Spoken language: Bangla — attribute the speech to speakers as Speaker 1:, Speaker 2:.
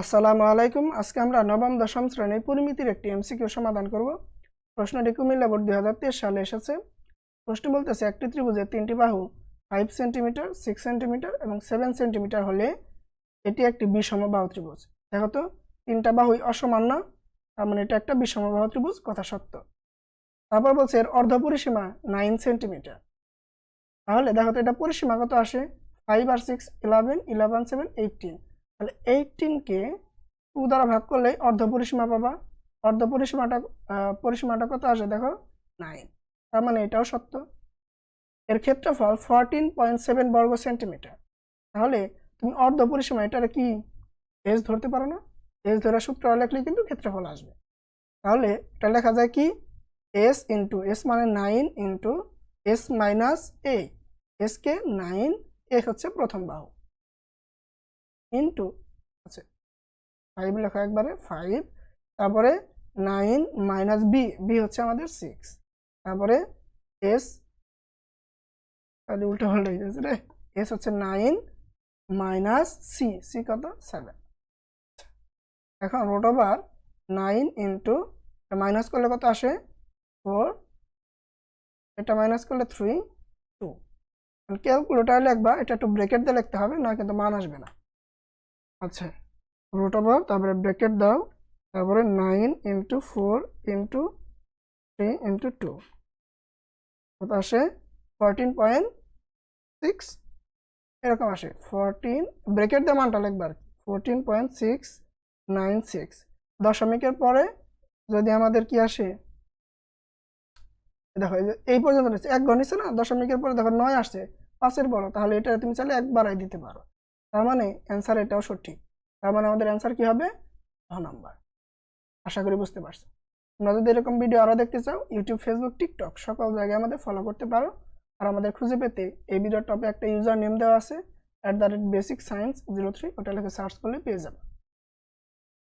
Speaker 1: আসসালামু আলাইকুম। আজকে আমরা নবম, দশম শ্রেণির পরিমিতির একটি এমসিকিউ সমাধান করব। প্রশ্নটি কুমিল্লা বোর্ড দুই হাজার তেইশ সালে এসেছে। প্রশ্ন বলতেছে, একটি ত্রিভুজের তিনটি বাহু ফাইভ সেন্টিমিটার সিক্স সেন্টিমিটার এবং সেভেন সেন্টিমিটার হলে এটি একটি বিষম বাহু ত্রিভুজ। দেখো তো, তিনটা বাহুই অসমান না, তার মানে এটা একটা বিষম বাহু ত্রিভুজ, কথা সত্য। তারপর বলছে, এর অর্ধ পরিসীমা নাইন সেন্টিমিটার তাহলে দেখো তো, এটা পরিসীমা কত আসে? ফাইভ আর six eleven eleven seven eighteen তাহলে এইটিনকে টু দ্বারা ভাগ করলে অর্ধ পরিসীমা পাবা। অর্ধ পরিসীমাটা পরিসীমাটা কত আসে দেখো? নাইন তার মানে এটাও সত্য। এর ক্ষেত্রফল ফরটিন পয়েন্ট সেভেন বর্গ সেন্টিমিটার তাহলে তুমি অর্ধ পরিসীমা, এটার কি এস ধরতে পারো না? এস ধরে সূত্র লেখলে কিন্তু ক্ষেত্রফল আসবে। তাহলে এটা লেখা যায় কি? এস ইন্টু এস মানে nine into S minus A SK nine A হচ্ছে প্রথম বাহু। ইন্টু আছে। ফাইভ লেখা একবারে ফাইভ তারপরে নাইন মাইনাস বি বি হচ্ছে আমাদের সিক্স তারপরে এস উল্টো পাল্টা হয়ে যাচ্ছে রে। এস হচ্ছে নাইন মাইনাস সি সি কত? সেভেন এখন root over nine into minus করলে কত আসে? ফোর এটা মাইনাস করলে থ্রি টু ক্যালকুলেটার লিখবা, এটা একটু ব্রেকেট দিয়ে লিখতে হবে, না কিন্তু মান আসবে না। আচ্ছা রুট ওভার তারপরে ব্রেকেট দাও, তারপরে nine into four into three into two কত আসে ফোরটিন পয়েন্ট সিক্স এরকম আসে ফোরটিন ব্রেকেট দিয়ে মানটা লিখবার fourteen point six nine six দশমিকের পরে যদি আমাদের কি আসে, দেখো এই পর্যন্ত এক ঘর নিচ্ছে না, দশমিকের পরে দেখো নয় আসছে, পাঁচের বড়, তাহলে এটা তুমি চাইলে এক বাড়াই দিতে পারো। তার মানে অ্যান্সার এটাও সঠিক। তার মানে আমাদের অ্যান্সার কি হবে? ছ নাম্বার। আশা করি বুঝতে পারছ। তোমরা যদি এরকম ভিডিও আরও দেখতে চাও ইউটিউব ফেসবুক টিকটক সকল জায়গায় আমাদের ফলো করতে পারো। আর আমাদের খুঁজে পেতে এই ভিডিওর টপে একটা ইউজার নেম দেওয়া আছে at the rate basic science zero three ওটা লিখে সার্চ করলে পেয়ে যাবে।